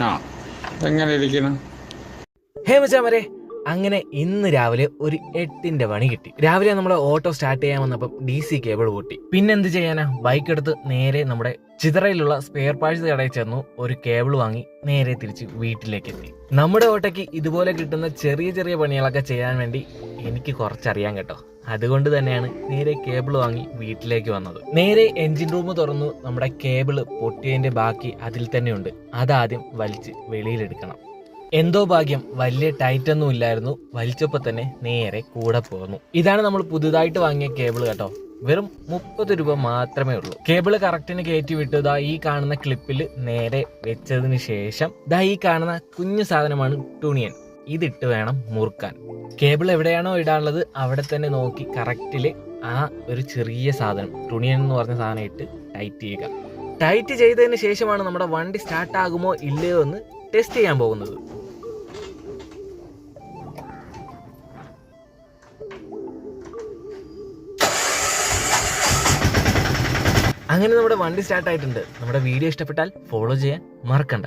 ആ. എങ്ങനെ ഇരിക്കണം ഹേ മച്ചാമരെ അങ്ങനെ ഇന്ന് രാവിലെ ഒരു എട്ടിന്റെ പണി കിട്ടി. രാവിലെ നമ്മുടെ ഓട്ടോ സ്റ്റാർട്ട് ചെയ്യാൻ വന്നപ്പോൾ ഡി സി കേബിൾ പൊട്ടി. പിന്നെന്ത് ചെയ്യാനാ? ബൈക്ക് എടുത്ത് നേരെ നമ്മുടെ ചിതറയിലുള്ള സ്പെയർ പാർട്സ് കടയിൽ ചെന്നു ഒരു കേബിൾ വാങ്ങി നേരെ തിരിച്ച് വീട്ടിലേക്ക് എത്തി. നമ്മുടെ ഓട്ടോയ്ക്ക് ഇതുപോലെ കിട്ടുന്ന ചെറിയ ചെറിയ പണികളൊക്കെ ചെയ്യാൻ വേണ്ടി എനിക്ക് കുറച്ചറിയാൻ കേട്ടോ. അതുകൊണ്ട് തന്നെയാണ് നേരെ കേബിൾ വാങ്ങി വീട്ടിലേക്ക് വന്നത്. നേരെ എൻജിൻ റൂം തുറന്നു നമ്മുടെ കേബിൾ പൊട്ടിയതിന്റെ ബാക്കി അതിൽ തന്നെയുണ്ട് അതാദ്യം വലിച്ച് വെളിയിലെടുക്കണം. എന്തോ ഭാഗ്യം വലിയ ടൈറ്റ് ഒന്നും ഇല്ലായിരുന്നു. വലിച്ചപ്പോൾ തന്നെ നേരെ കൂടെ പോന്നു. ഇതാണ് നമ്മൾ പുതുതായിട്ട് വാങ്ങിയ കേബിൾ കേട്ടോ. വെറും മുപ്പത് രൂപ മാത്രമേ ഉള്ളൂ. കേബിൾ കറക്റ്റിന് കയറ്റി വിട്ട്. ദാ ഈ കാണുന്ന ക്ലിപ്പിൽ നേരെ വെച്ചതിന് ശേഷം ദാ ഈ കാണുന്ന കുഞ്ഞു സാധനമാണ് ടൂണിയൻ ഇതിട്ട് വേണം മുറുക്കാൻ. കേബിൾ എവിടെയാണോ ഇടാനുള്ളത് അവിടെ തന്നെ നോക്കി കറക്റ്റിൽ ആ ഒരു ചെറിയ സാധനം തുണിയൻ എന്ന് പറഞ്ഞ സാധനം ഇട്ട് ടൈറ്റ് ചെയ്യുക. ടൈറ്റ് ചെയ്തതിന് ശേഷമാണ് നമ്മുടെ വണ്ടി സ്റ്റാർട്ട് ആകുമോ ഇല്ലയോ എന്ന് ടെസ്റ്റ് ചെയ്യാൻ പോകുന്നത്. അങ്ങനെ നമ്മുടെ വണ്ടി സ്റ്റാർട്ട് ആയിട്ടുണ്ട്. നമ്മുടെ വീഡിയോ ഇഷ്ടപ്പെട്ടാൽ ഫോളോ ചെയ്യാൻ മറക്കണ്ട.